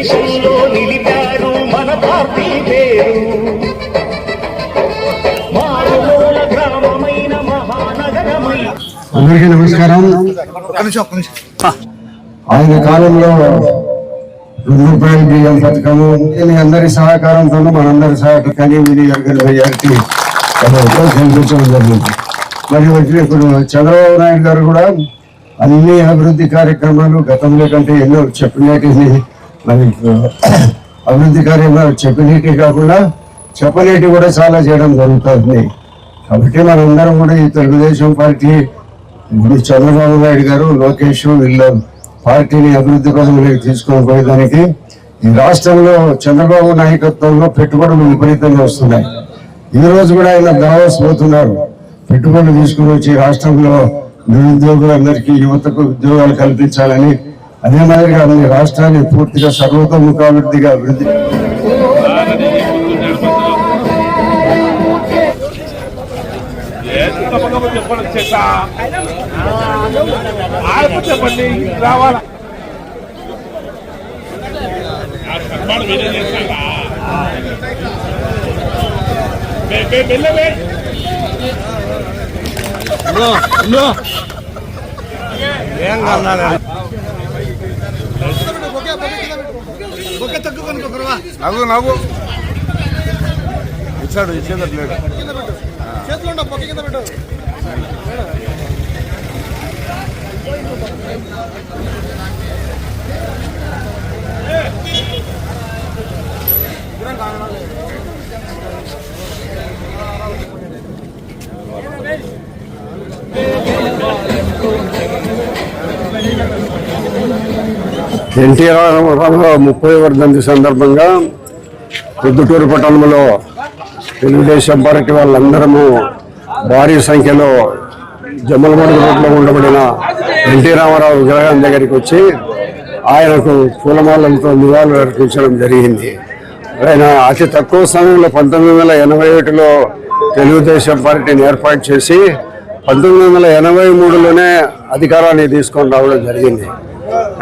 దేశంలో నిలిపారు మన పార్టీ పేరు. అందరికీ నమస్కారం. ఆయన కాలంలో రెండు రూపాయల బియ్యం పథకము దీని అందరి సహకారంతో మనందరి సహాయక కనీవిని మెజారిటీ కల్పించడం జరిగింది. మరి వచ్చి ఇప్పుడు చంద్రబాబు నాయుడు గారు కూడా అన్ని అభివృద్ధి కార్యక్రమాలు గతంలో కంటే ఎన్నో చెప్పినటిని మరి అభివృద్ధి కార్యంలో చెప్పినట్టు కాకుండా చెప్పలేటి కూడా చాలా చేయడం జరుగుతుంది. కాబట్టి మనందరం కూడా ఈ తెలుగుదేశం పార్టీ ఇప్పుడు చంద్రబాబు నాయుడు గారు లోకేష్ వీళ్ళ పార్టీని అభివృద్ధి కోసం తీసుకొని పోయేదానికి ఈ రాష్ట్రంలో చంద్రబాబు నాయకత్వంలో పెట్టుబడులు విపరీతంగా వస్తున్నాయి. ఈ రోజు కూడా ఆయన దావాస్ పోతున్నారు. పెట్టుబడులు తీసుకుని వచ్చి రాష్ట్రంలో నిరుద్యోగులందరికీ యువతకు ఉద్యోగాలు కల్పించాలని అదే మాదిరిగా మీ రాష్ట్రాన్ని పూర్తిగా సర్వతోముఖాభివృద్ధిగా అభివృద్ధి చెప్పండి చెప్పండి నవ్వు నవ్వు. ఇచ్చాడు ఇచ్చేదట్లేదు చేతిలో మీరే చేస్తారా వెళ్ళవే ఎన్టీఆర్ రామారావు ముప్పై వర్ధంతి సందర్భంగా పొద్దుటూరు పట్టణంలో తెలుగుదేశం పార్టీ వాళ్ళందరము భారీ సంఖ్యలో జమ్మలమడుగు రోడ్లో ఉండబడిన ఎన్టీ రామారావు విగ్రహం దగ్గరికి వచ్చి ఆయనకు పూలమాలలతో నివాళులు అర్పించడం జరిగింది. ఆయన అతి తక్కువ సమయంలో పంతొమ్మిది వందల ఎనభై ఒకటిలో తెలుగుదేశం పార్టీని ఏర్పాటు చేసి పంతొమ్మిది వందల ఎనభై మూడులోనే అధికారాన్ని తీసుకొని రావడం జరిగింది.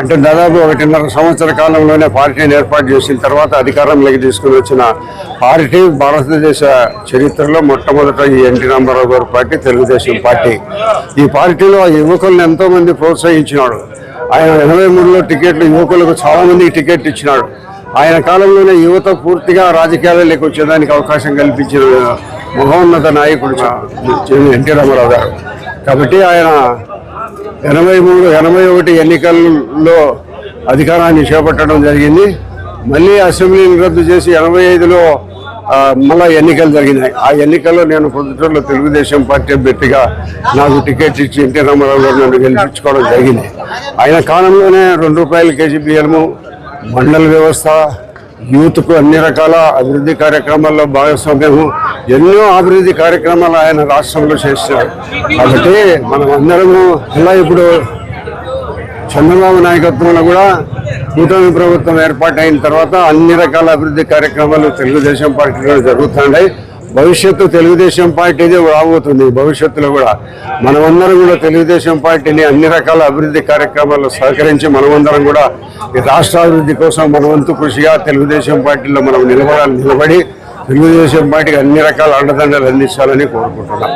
అంటే దాదాపు ఒకటిన్నర సంవత్సర కాలంలోనే పార్టీని ఏర్పాటు చేసిన తర్వాత అధికారంలోకి తీసుకుని వచ్చిన పార్టీ భారతదేశ చరిత్రలో మొట్టమొదట ఈ ఎన్టీ రామారావు గారి పార్టీ తెలుగుదేశం పార్టీ. ఈ పార్టీలో యువకులను ఎంతోమంది ప్రోత్సహించినాడు. ఆయన ఎనభై మూడులో టికెట్లు యువకులకు చాలామందికి టికెట్ ఇచ్చినాడు. ఆయన కాలంలోనే యువత పూర్తిగా రాజకీయాలలోకి వచ్చేదానికి అవకాశం కల్పించిన మహోన్నత నాయకుడు ఎన్టీ రామారావు గారు. కాబట్టి ఆయన ఎనభై మూడు ఎనభై ఒకటి ఎన్నికల్లో అధికారాన్ని చేపట్టడం జరిగింది. మళ్ళీ అసెంబ్లీని రద్దు చేసి ఎనభై ఐదులో మళ్ళా ఎన్నికలు జరిగినాయి. ఆ ఎన్నికల్లో నేను పొద్దుటూరులో తెలుగుదేశం పార్టీ అభ్యర్థిగా నాకు టికెట్ ఇచ్చి ఎన్టీ రామారావు గారు నన్ను గెలిపించుకోవడం జరిగింది. ఆయన కాలంలోనే రెండు రూపాయల కేజీ బియ్యము మండల వ్యవస్థ యూత్కు అన్ని రకాల అభివృద్ధి కార్యక్రమాల్లో భాగస్వామ్యము ఎన్నో అభివృద్ధి కార్యక్రమాలు ఆయన రాష్ట్రంలో చేశారు. కాబట్టి మనం అందరము ఇలా ఇప్పుడు చంద్రబాబు నాయకత్వంలో కూడా కూటమి ప్రభుత్వం ఏర్పాటైన తర్వాత అన్ని రకాల అభివృద్ధి కార్యక్రమాలు తెలుగుదేశం పార్టీలో జరుగుతున్నాయి భవిష్యత్తు తెలుగుదేశం పార్టీదే రాబోతుంది. భవిష్యత్తులో కూడా మనమందరం కూడా తెలుగుదేశం పార్టీని అన్ని రకాల అభివృద్ధి కార్యక్రమాల్లో సహకరించి మనమందరం కూడా ఈ రాష్ట్ర అభివృద్ధి కోసం మన వంతు కృషిగా తెలుగుదేశం పార్టీలో మనం నిలబడాలి నిలబడి తెలుగుదేశం పార్టీకి అన్ని రకాల అండదండలు అందించాలని కోరుకుంటున్నాం.